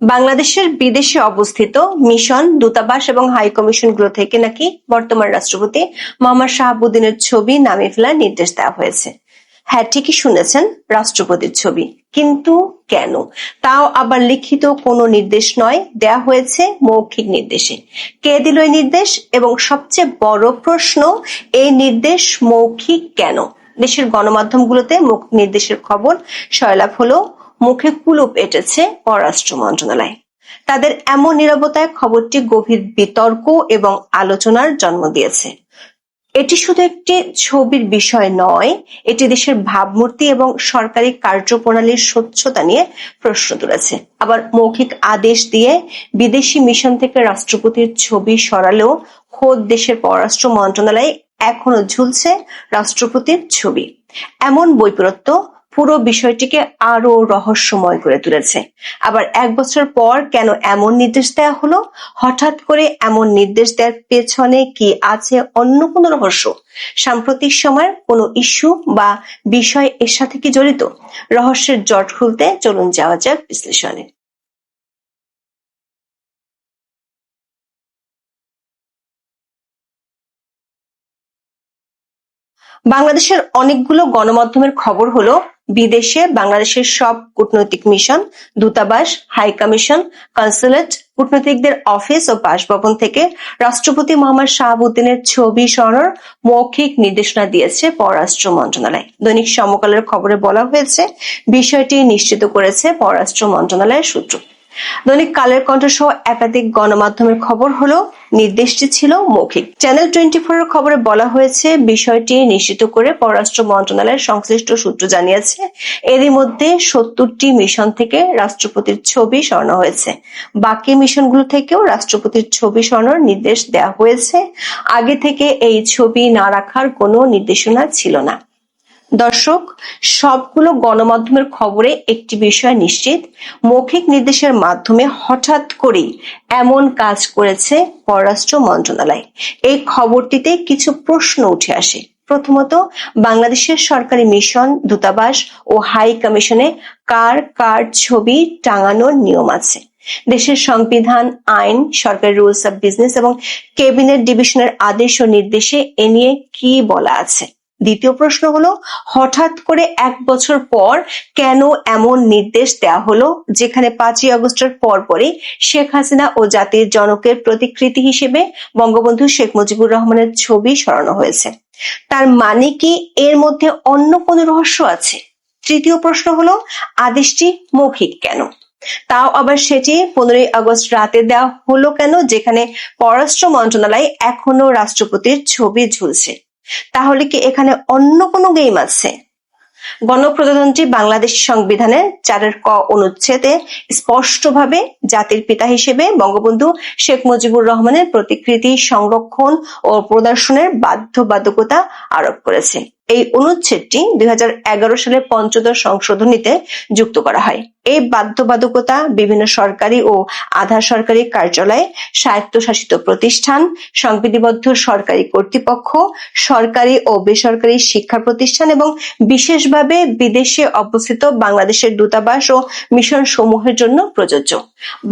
বাংলাদেশের বিদেশে অবস্থিত মিশন, দূতাবাস এবং হাই কমিশনগুলো থেকে নাকি বর্তমান রাষ্ট্রপতি মোহাম্মদ শাহাবুদ্দিনের ছবি নামিয়ে ফেলার নির্দেশ দেওয়া হয়েছে। হ্যাঁ ঠিকই শুনেছেন রাষ্ট্রপতির ছবি। কিন্তু কেন? তাও আবার লিখিত কোনো নির্দেশ নয়, দেয়া হয়েছে মৌখিক নির্দেশে। কে দিল এই নির্দেশ? এবং সবচেয়ে বড় প্রশ্ন, এই নির্দেশ মৌখিক কেন? দেশের গণমাধ্যমগুলোতে মৌখিক নির্দেশের খবর সয়লাভ হলো মুখে কুলুপ এঁটেছে পররাষ্ট্র মন্ত্রণালয়। তাদের এমন নিরবতায় খবরটি গভীর বিতর্ক এবং আলোচনার জন্ম দিয়েছে। এটি শুধু একটি ছবির বিষয় নয়, এটি দেশের ভাবমূর্তি এবং সরকারি কার্যপ্রণালীর স্বচ্ছতা নিয়ে প্রশ্ন তুলেছে। আবার মৌখিক আদেশ দিয়ে বিদেশি মিশন থেকে রাষ্ট্রপতির ছবি সরালেও খোদ দেশের পররাষ্ট্র মন্ত্রণালয়ে এখনও ঝুলছে রাষ্ট্রপতির ছবি। এমন বৈপরত্য পুরো বিষয়টিকে আরও রহস্যময় করে তুলেছে। আবার এক বছর পর কেন এমন নির্দেশ দেওয়া হলো? হঠাৎ করে এমন নির্দেশ দেওয়ার পেছনে কি আছে অন্য কোনো রহস্য? সাম্প্রতিক সময়ের কোনো ইস্যু বা বিষয় এর সাথে কি জড়িত? রহস্যের জট খুলতে চলুন যাওয়া যাক বিশ্লেষণে। বাংলাদেশের অনেকগুলো গণমাধ্যমের খবর হলো বিদেশে বাংলাদেশের সব কূটনৈতিক মিশন, দূতাবাস, হাই কমিশন, কনসুলেট, কূটনীতিকদের অফিস ও বাসভবন থেকে রাষ্ট্রপতি মোহাম্মদ শাহাবুদ্দিনের ছবি সরানোর মৌখিক নির্দেশনা দিয়েছে পররাষ্ট্র মন্ত্রণালয়। দৈনিক সমকালের খবরে বলা হয়েছে, বিষয়টি নিশ্চিত করেছে পররাষ্ট্র মন্ত্রণালয়ের সূত্র। দৈনিক কালের কণ্ঠ সহ একাধিক গণমাধ্যমের খবর হলো নির্দেশটি ছিল মৌখিক। চ্যানেল টোয়েন্টি ফোর খবরে বলা হয়েছে, বিষয়টি নিশ্চিত করে পররাষ্ট্র মন্ত্রণালয়ের সংশ্লিষ্ট সূত্র জানিয়েছে, এরই মধ্যে সত্তরটি মিশন থেকে রাষ্ট্রপতির ছবি সরানো হয়েছে। বাকি মিশনগুলো থেকেও রাষ্ট্রপতির ছবি সরানোর নির্দেশ দেওয়া হয়েছে। আগে থেকে এই ছবি না রাখার কোনো নির্দেশনা ছিল না। দর্শক, সবগুলো গণমাধ্যমের খবরে একটি বিষয় নিশ্চিত, মৌখিক নির্দেশের মাধ্যমে হঠাৎ করেই এমন কাজ করেছে পররাষ্ট্র মন্ত্রণালয়। এই খবরটিতে কিছু প্রশ্ন উঠে আসে। প্রথমত, বাংলাদেশের সরকারি মিশন, দূতাবাস ও হাই কমিশনে কার কার ছবি টাঙানোর নিয়ম আছে? দেশের সংবিধান, আইন, সরকারি রুলস অব বিজনেস এবং কেবিনেট ডিভিশনের আদেশ ও নির্দেশে এ নিয়ে কি বলা আছে? দ্বিতীয় প্রশ্ন হলো, হঠাৎ করে এক বছর পর কেন এমন নির্দেশ দেয়া হলো, যেখানে পাঁচই আগস্টের পরপরই শেখ হাসিনা ও জাতির জনকের প্রতিকৃতি হিসেবে বঙ্গবন্ধু শেখ মুজিবুর রহমানের ছবি সরানো হয়েছে? তার মানে কি এর মধ্যে অন্য কোনো রহস্য আছে? তৃতীয় প্রশ্ন হলো, আদেশটি মৌখিক কেন? তাও আবার সেটি পনেরোই আগস্ট রাতে দেওয়া হলো কেন, যেখানে পররাষ্ট্র মন্ত্রণালয় এখনও রাষ্ট্রপতির ছবি ঝুলছে? তাহলে কি এখানে অন্য কোনো গেম আছে? গণপ্রজাতন্ত্রী বাংলাদেশ সংবিধানের চারের ক অনুচ্ছেদে স্পষ্টভাবে জাতির পিতা হিসেবে বঙ্গবন্ধু শেখ মুজিবুর রহমানের প্রতিকৃতি সংরক্ষণ ও প্রদর্শনের বাধ্যবাধকতা আরোপ করেছে। এই অনুচ্ছেদটি দুই সালের পঞ্চদশ সংশোধনীতে যুক্ত করা হয়। এই বাধ্যবাধকতা বিভিন্ন সরকারি ও আধা সরকারি কার্যালয়ে, স্বায়ত্তশাসিত প্রতিষ্ঠান, সংবিধিবদ্ধ সরকারি কর্তৃপক্ষ, সরকারি ও বেসরকারি শিক্ষা প্রতিষ্ঠান এবং বিশেষভাবে বিদেশে অবস্থিত বাংলাদেশের দূতাবাস ও মিশন সমূহের জন্য প্রযোজ্য।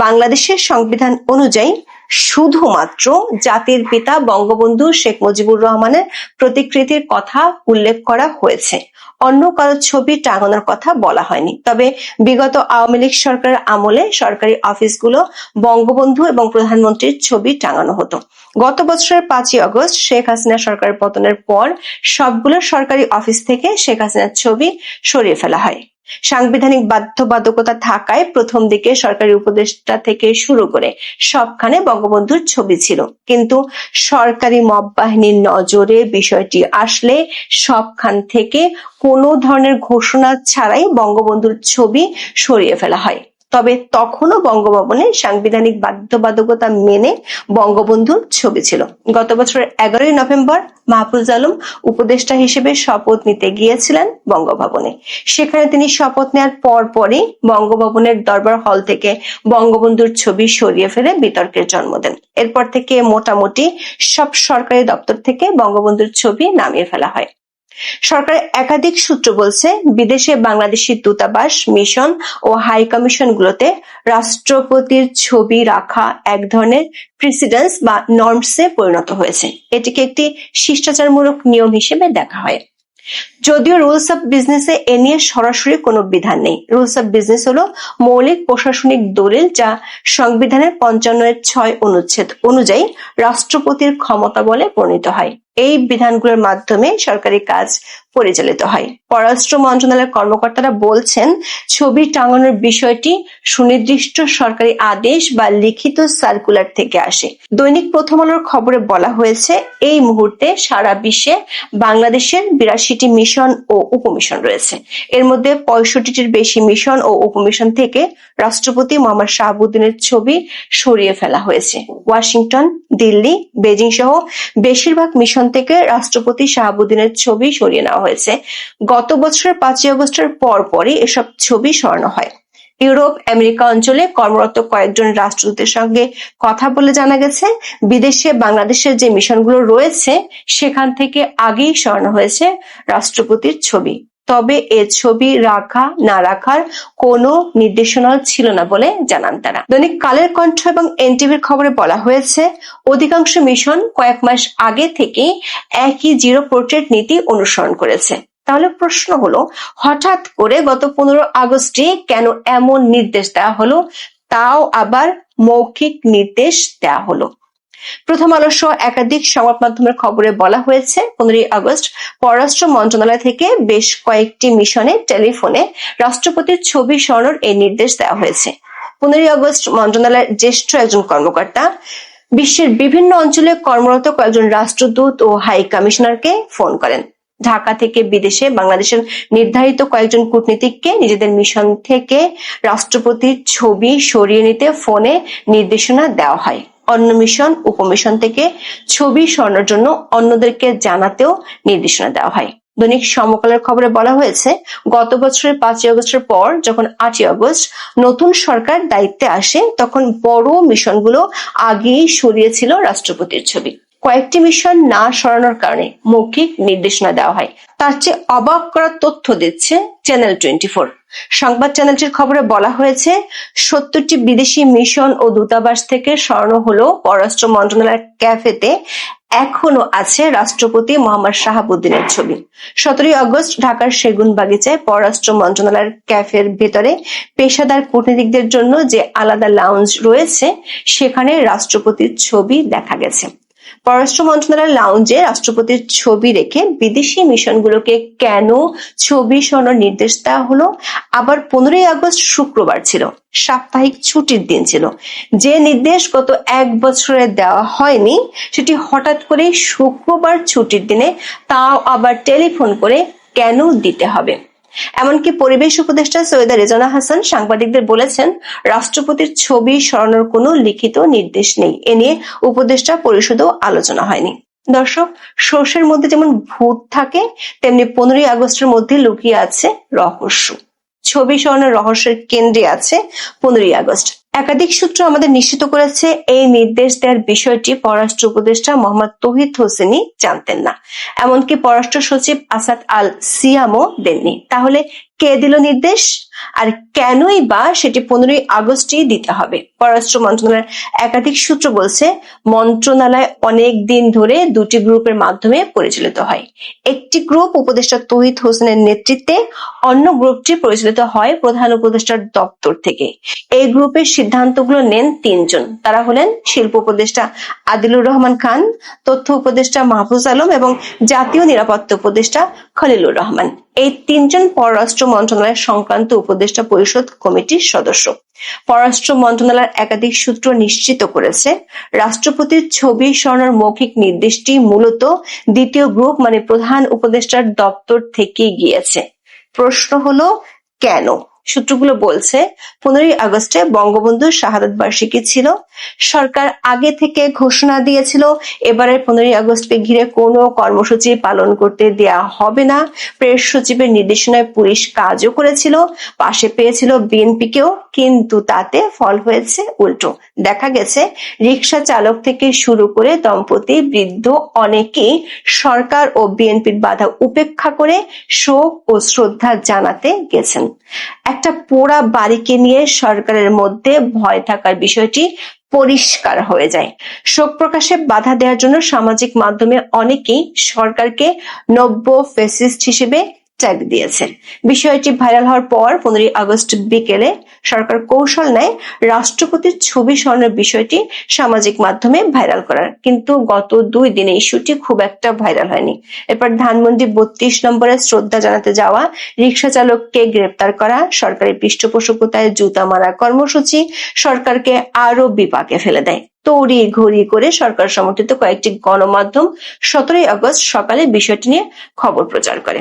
বাংলাদেশের সংবিধান অনুযায়ী শুধুমাত্র জাতির পিতা বঙ্গবন্ধু শেখ মুজিবুর রহমানের প্রতিকৃতির কথা উল্লেখ করা হয়েছে। অন্য কারও ছবি টাঙানোর কথা বলা হয়নি। তবে বিগত আওয়ামী লীগ সরকারের আমলে সরকারি অফিসগুলো বঙ্গবন্ধু এবং প্রধানমন্ত্রীর ছবি টাঙানো হতো। গত বছরের পাঁচই আগস্ট শেখ হাসিনা সরকারের পতনের পর সবগুলো সরকারি অফিস থেকে শেখ হাসিনার ছবি সরিয়ে ফেলা হয়। সাংবিধানিক বাধ্যবাধকতা থাকায় প্রথম দিকে সরকারি উপদেষ্টা থেকে শুরু করে সবখানে বঙ্গবন্ধুর ছবি ছিল। কিন্তু সরকারি মব বাহিনীর নজরে বিষয়টি আসলে সবখান থেকে কোনো ধরনের ঘোষণা ছাড়াই বঙ্গবন্ধুর ছবি সরিয়ে ফেলা হয়। তবে তখনও বঙ্গভবনে সাংবিধানিক বাধ্যবাধকতা মেনে বঙ্গবন্ধুর ছবি ছিল। গত বছরের এগারোই নভেম্বর মাহফুজ আলম উপদেষ্টা হিসেবে শপথ নিতে গিয়েছিলেন বঙ্গভবনে। সেখানে তিনি শপথ নেওয়ার পর পরই বঙ্গভবনের দরবার হল থেকে বঙ্গবন্ধুর ছবি সরিয়ে ফেলে বিতর্কের জন্ম দেন। এরপর থেকে মোটামুটি সব সরকারি দপ্তর থেকে বঙ্গবন্ধুর ছবি নামিয়ে ফেলা হয়। সরকারের একাধিক সূত্র বলছে, বিদেশে বাংলাদেশি দূতাবাস, মিশন ও হাই কমিশনগুলোতে রাষ্ট্রপতির ছবি রাখা এক ধরনের প্রেসিডেন্স বা নর্মসে পরিণত হয়েছে। এটিকে একটি শিষ্টাচারমূলক নিয়ম হিসেবে দেখা হয়। যদিও রুলস অফ বিজনেসে এ নিয়ে সরাসরি কোনো বিধান নেই। রুলস অফ বিজনেস হলো মৌলিক প্রশাসনিক দলিল যা সংবিধানের পঞ্চান্ন এর ছয় অনুচ্ছেদ অনুযায়ী রাষ্ট্রপতির ক্ষমতা বলে বর্ণিত হয়। এই বিধানগুলোর মাধ্যমে সরকারি কাজ পরিচালিত হয়। পররাষ্ট্র মন্ত্রণালয়ের কর্মকর্তারা বলছেন ছবি টাঙানোর বিষয়টি সুনির্দিষ্ট সরকারি আদেশ বা লিখিত সার্কুলার থেকে আসে। দৈনিক প্রথম আলোর খবরে বলা হয়েছে, এই মুহূর্তে সারা বিশ্বে বাংলাদেশের বিরাশিটি মিশন ও উপমিশন রয়েছে। এর মধ্যে পঁয়ষট্টিটির বেশি মিশন ও উপমিশন থেকে রাষ্ট্রপতি মোহাম্মদ শাহাবুদ্দিনের ছবি সরিয়ে ফেলা হয়েছে। ওয়াশিংটন, দিল্লি বেজিং সহ বেশিরভাগ মিশন থেকে রাষ্ট্রপতি শাহাবুদ্দিনের ছবি সরিয়ে নেওয়া হয়েছে। গত বছরের পাঁচই আগস্টের পরপরই এসব ছবি সরানো হয়। ইউরোপ, আমেরিকা অঞ্চলে কর্মরত কয়েকজন রাষ্ট্রদূতের সঙ্গে কথা বলে জানা গেছে, বিদেশে বাংলাদেশের যে মিশনগুলো রয়েছে, সেখান থেকে আগেই সরানো হয়েছে রাষ্ট্রপতির ছবি। তবে এ ছবি রাখা, না রাখার কোনো নির্দেশনা ছিল না বলে জানান তারা। দৈনিক কালের কণ্ঠ এবং এনটিভির খবরে বলা হয়েছে, অধিকাংশ মিশন কয়েক মাস আগে থেকে একই জিরো পোর্ট্রেট নীতি অনুসরণ করেছে। তাহলে প্রশ্ন হলো, হঠাৎ করে গত পনেরো আগস্টে কেন এমন নির্দেশ দেওয়া হলো? তাও আবার মৌখিক নির্দেশ দেওয়া হলো। প্রথম আলো একাধিক সংবাদ মাধ্যমের খবরে বলা হয়েছে, পনেরোই আগস্ট পররাষ্ট্র মন্ত্রণালয় থেকে বেশ কয়েকটি মিশনে টেলিফোনে রাষ্ট্রপতির ছবি সরানোর এই নির্দেশ দেওয়া হয়েছে। পনেরোই আগস্ট মন্ত্রণালয়ের জ্যেষ্ঠ একজন কর্মকর্তা বিশ্বের বিভিন্ন অঞ্চলে কর্মরত কয়েকজন রাষ্ট্রদূত ও হাই কমিশনারকে ফোন করেন। ঢাকা থেকে বিদেশে বাংলাদেশের নির্ধারিত কয়েকজন কূটনীতিককে নিজেদের মিশন থেকে রাষ্ট্রপতির ছবি সরিয়ে নিতে ফোনে নির্দেশনা দেওয়া হয়। অন্য মিশন, উপমিশন থেকে ছবি সরানোর জন্য অন্যদেরকে জানাতেও নির্দেশনা দেওয়া হয়। দৈনিক সমকালের খবরে বলা হয়েছে, গত বছরের পাঁচই আগস্টের পর যখন আটই আগস্ট নতুন সরকার দায়িত্বে আসে, তখন বড় মিশনগুলো আগেই সরিয়েছিল রাষ্ট্রপতির ছবি। কয়েকটি মিশন না সরানোর কারণে মৌখিক নির্দেশনা দেওয়া হয়। তার চেয়ে অবাক করার তথ্য দিচ্ছে চ্যানেল টোয়েন্টি সংবাদ চ্যানেলটির খবরে বলা হয়েছে, সত্তরটি বিদেশি মিশন ও দূতাবাস থেকে স্বর্ণ হলো পররাষ্ট্র মন্ত্রণালয়ের ক্যাফেতে এখনও আছে রাষ্ট্রপতি মোহাম্মদ শাহাবুদ্দিনের ছবি। সতেরোই আগস্ট ঢাকার সেগুন বাগিচায় পররাষ্ট্র মন্ত্রণালয়ের ক্যাফের ভেতরে পেশাদার কূটনীতিকদের জন্য যে আলাদা লাউঞ্জ রয়েছে, সেখানে রাষ্ট্রপতির ছবি দেখা গেছে। পররাষ্ট্র মন্ত্রণালয়ের লাউঞ্জে রাষ্ট্রপতির ছবি রেখে বিদেশি মিশনগুলোকে কেন ছবি সরানোর নির্দেশ দেওয়া হলো? আবার পনেরোই আগস্ট শুক্রবার ছিল, সাপ্তাহিক ছুটির দিন ছিল। যে নির্দেশ গত এক বছরে দেওয়া হয়নি, সেটি হঠাৎ করে শুক্রবার ছুটির দিনে তাও আবার টেলিফোন করে কেন দিতে হবে? এমনকি পরিবেশ উপদেষ্টা সৈয়দা রেজানা হাসান সাংবাদিকদের বলেছেন, রাষ্ট্রপতির ছবি সরানোর কোনো লিখিত নির্দেশ নেই। এ নিয়ে উপদেষ্টা পরিষদেও আলোচনা হয়নি। দর্শক শোষের মধ্যে যেমন ভূত থাকে, তেমনি পনেরোই আগস্টের মধ্যে লুকিয়ে আছে রহস্য। ছবি সরানোর রহস্যের কেন্দ্রে আছে পনেরোই আগস্ট। একাধিক সূত্র আমাদের নিশ্চিত করেছে, এই নির্দেশ দেওয়ার বিষয়টি পররাষ্ট্র উপদেষ্টা মোহাম্মদ তহিদ হোসেনই জানতেন না। এমনকি পররাষ্ট্র সচিব আসাদ আল সিয়ামও দেননি। তাহলে কে দিল নির্দেশ? আর কেনই বা সেটি পনেরোই আগস্টই দিতে হবে? পররাষ্ট্র মন্ত্রণালয়ের একাধিক সূত্র বলছে, মন্ত্রণালয় অনেক দিন ধরে দুটি গ্রুপের মাধ্যমে পরিচালিত হয়। একটি গ্রুপ উপদেষ্টা তহিদ হোসেনের নেতৃত্বে, অন্য গ্রুপটি পরিচালিত হয় প্রধান উপদেষ্টার দপ্তর থেকে। এই গ্রুপের সিদ্ধান্তগুলো নেন তিনজন। তারা হলেন শিল্প উপদেষ্টা আদিলুর রহমান খান, তথ্য উপদেষ্টা মাহফুজ আলম এবং জাতীয় নিরাপত্তা উপদেষ্টা খলিলুর রহমান। এই তিনজন পররাষ্ট্র মন্ত্রণালয় সংক্রান্ত উপদেষ্টা পরিষদ কমিটির সদস্য। পররাষ্ট্র মন্ত্রণালয়ের একাধিক সূত্র নিশ্চিত করেছে, রাষ্ট্রপতির ছবি সরানোর মৌখিক নির্দেশটি মূলত দ্বিতীয় গ্রুপ মানে প্রধান উপদেষ্টার দপ্তর থেকে গিয়েছে। প্রশ্ন হলো, কেন? সূত্রগুলো বলছে, পনেরোই আগস্টে বঙ্গবন্ধুর শাহাদত বার্ষিকী ছিল। সরকার আগে থেকে ঘোষণা দিয়েছিল এবারের পনেরোই আগস্টকে ঘিরে কোনো কর্মসূচি পালন করতে দেয়া হবে না। প্রেস সচিবের নির্দেশনায় পুলিশ কাজও করেছিল, পাশে পেয়েছিল বিএনপিকেও, কিন্তু তাতে ফল হয়েছে উল্টো। দেখা গেছে রিক্সা চালক থেকে শুরু করে দম্পতি, বৃদ্ধ অনেকেই সরকার ও বিএনপির বাধা উপেক্ষা করে শোক ও শ্রদ্ধা জানাতে গেছেন। একটা পোড়া বাড়িকে নিয়ে সরকারের মধ্যে ভয় থাকার বিষয়টি পরিষ্কার হয়ে যায়। শোক প্রকাশে বাধা দেওয়ার জন্য সামাজিক মাধ্যমে অনেকেই সরকারকে নব্য ফেসিস্ট হিসেবে ট্যাগ দিয়েছে বিষয়টি ভাইরাল হওয়ার পর পনেরোই আগস্ট বিকেলে সরকার কৌশল নেয় রাষ্ট্রপতির ছবি সরানোর বিষয়টি সামাজিক মাধ্যমে ভাইরাল করার। কিন্তু গত দুই দিনে ইস্যুটি খুব একটা ভাইরাল হয়নি। এরপর ধানমন্ডি বত্রিশ নম্বরে শ্রদ্ধা জানাতে যাওয়া রিক্সা চালককে গ্রেপ্তার করা, সরকারি পৃষ্ঠপোষকতায় জুতা মারা কর্মসূচি সরকারকে আরও বিপাকে ফেলে দেয়। তড়ি ঘড়ি করে সরকার সমর্থিত কয়েকটি গণমাধ্যম সতেরোই আগস্ট সকালে বিষয়টি নিয়ে খবর প্রচার করে।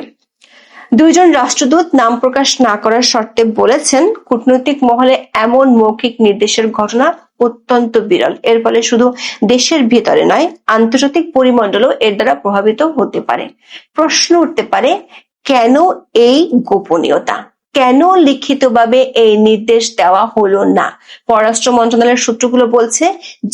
দুইজন রাষ্ট্রদূত নাম প্রকাশ না করার শর্তে বলেছেন, কূটনৈতিক মহলে এমন মৌখিক নির্দেশের ঘটনা অত্যন্ত বিরল। এর ফলে শুধু দেশের ভিতরে নয়, আন্তর্জাতিক পরিমণ্ডলও এর দ্বারা প্রভাবিত হতে পারে। প্রশ্ন উঠতে পারে, কেন এই গোপনীয়তা? কেন লিখিতভাবে এই নির্দেশ দেওয়া হলো না? পররাষ্ট্র মন্ত্রণালয়ের সূত্রগুলো বলছে,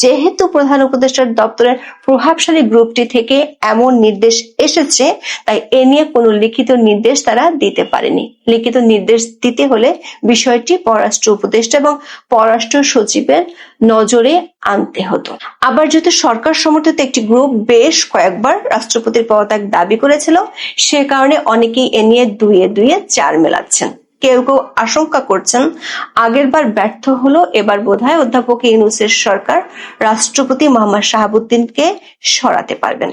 যেহেতু প্রধান উপদেষ্টার দপ্তরের প্রভাবশালী গ্রুপটি থেকে এমন নির্দেশ এসেছে, তাই এ নিয়ে কোনো লিখিত নির্দেশ তারা দিতে পারেনি। লিখিত নির্দেশ দিতে হলে বিষয়টি পররাষ্ট্র উপদেষ্টা এবং পররাষ্ট্র সচিবের নজরে আনতে হতো। আবার যেহেতু সরকার সমর্থিত একটি গ্রুপ বেশ কয়েকবার রাষ্ট্রপতির পদত্যাগ দাবি করেছিল, সে কারণে অনেকেই এ নিয়ে দুইয়ে দুইয়ে চার মেলাচ্ছেন। কেউ কেউ আশঙ্কা করছেন, আগেরবার ব্যর্থ হলো, এবার বোধহয় অধ্যাপক ইউনুসের সরকার রাষ্ট্রপতি মোহাম্মদ শাহাবুদ্দিনকে সরাতে পারবেন।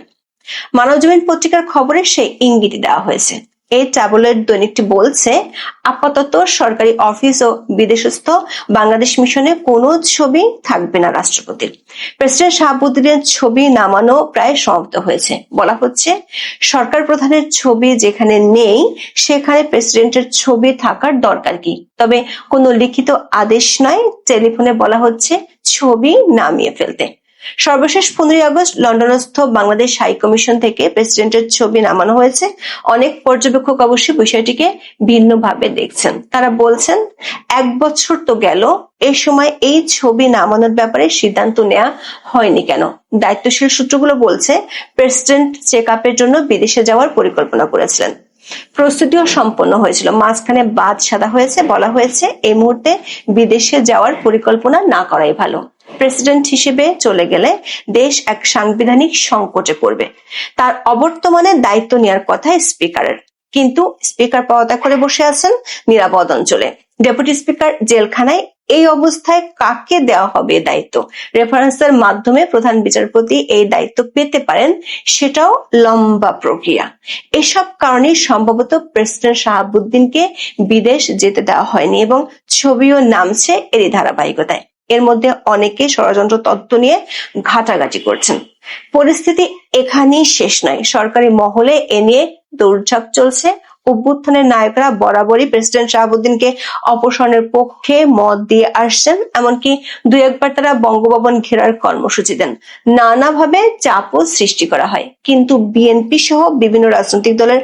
মানবজমিন পত্রিকার খবরে সেই ইঙ্গিত দেওয়া হয়েছে। এই ট্যাবলেট দৈনিকটি বলছে, আপাতত সরকারি অফিস ও বিদেশস্থ বাংলাদেশ মিশনে কোনো ছবি থাকবে না রাষ্ট্রপতির। প্রেসিডেন্ট শাহাবুদ্দিনের ছবি নামানো প্রায় সমাপ্ত হয়েছে। বলা হচ্ছে, সরকার প্রধানের ছবি যেখানে নেই, সেখানে প্রেসিডেন্টের ছবি থাকার দরকার কি? তবে কোনো লিখিত আদেশ নয় টেলিফোনে বলা হচ্ছে, ছবি নামিয়ে ফেলতে। সর্বশেষ পনেরোই আগস্ট লন্ডনস্থ বাংলাদেশ হাই কমিশন থেকে প্রেসিডেন্টের ছবি নামানো হয়েছে। অনেক পর্যবেক্ষক অবশ্যই বিষয়টিকে ভিন্নভাবে দেখছেন। তারা বলছেন, এক বছর তো গেল এই সময় এই ছবি নামানোর ব্যাপারে সিদ্ধান্ত নেওয়া হয়নি কেন? দায়িত্বশীল সূত্রগুলো বলছে, প্রেসিডেন্ট চেক আপের জন্য বিদেশে যাওয়ার পরিকল্পনা করেছিলেন। প্রস্তুতিও সম্পন্ন হয়েছিল। মাঝখানে বাদ সাদা হয়েছে, বলা হয়েছে এই মুহূর্তে বিদেশে যাওয়ার পরিকল্পনা না করাই ভালো। প্রেসিডেন্ট হিসেবে চলে গেলে দেশ এক সাংবিধানিক সংকটে পড়বে। তার অবর্তমানে দায়িত্ব নেওয়ার কথা স্পিকারের। কিন্তু স্পিকার পদত্যাগ করে বসে আছেন নিরাপদ অঞ্চলে। ডেপুটি স্পিকার জেলখানায় এই অবস্থায় কাকে দেওয়া হবে দায়িত্ব? রেফারেন্সের মাধ্যমে প্রধান বিচারপতি এই দায়িত্ব পেতে পারেন সেটাও লম্বা প্রক্রিয়া। এসব কারণে সম্ভবত প্রেসিডেন্ট শাহাবুদ্দিনকে বিদেশ যেতে দেওয়া হয়নি এবং ছবিও নামছে এরই ধারাবাহিকতায়। এর মধ্যে অনেকে ষড়যন্ত্র তত্ত্ব নিয়ে ঘাটাঘাটি করছেন। পরিস্থিতি এখানেই শেষ নয়। সরকারি মহলে এ নিয়ে দৌড়ঝাঁপ চলছে। অভ্যুত্থানের নায়করা বরাবরই প্রেসিডেন্ট শাহাবুদ্দিনকে অপসারণের পক্ষে মত দিয়ে আসছেন, এমনকি দুই একবার তারা বঙ্গভবন ঘেরার কর্মসূচি দেন। নানাভাবে চাপও সৃষ্টি করা হয়। কিন্তু বিএনপি সহ বিভিন্ন রাজনৈতিক দলের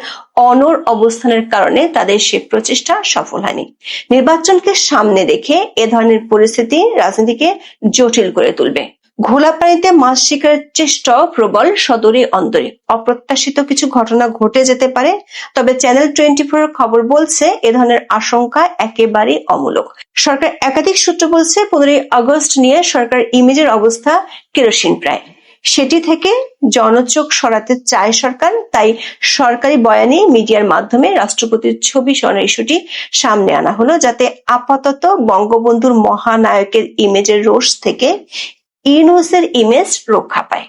অনর অবস্থানের কারণে তাদের সে প্রচেষ্টা সফল হয়নি। নির্বাচনকে সামনে রেখে এ ধরনের পরিস্থিতি রাজনীতিকে জটিল করে তুলবে। ঘোলা পানিতে মাছ শিকারের চেষ্টাও প্রবল সদরে অন্তরে অপ্রত্যাশিত কিছু ঘটনা ঘটে যেতে পারে, তবে চ্যানেল টোয়েন্টি ফোর খবর বলছে এ ধরনের আশঙ্কা একেবারেই অমূলক। সরকার একাধিক সূত্র বলছে পনেরোই আগস্ট নিয়ে সরকার ইমেজের অবস্থা কেরোসিন প্রায় সেটি থেকে জনচোখ সরাতে চায় সরকার, তাই সরকারি বয়ানে মিডিয়ার মাধ্যমে রাষ্ট্রপতির ছবি সরানোর ইস্যুটি সামনে আনা হলো, যাতে আপাতত বঙ্গবন্ধুর মহানায়কের ইমেজের রোষ থেকে ইউনুসের ইমেজ রক্ষা পায়।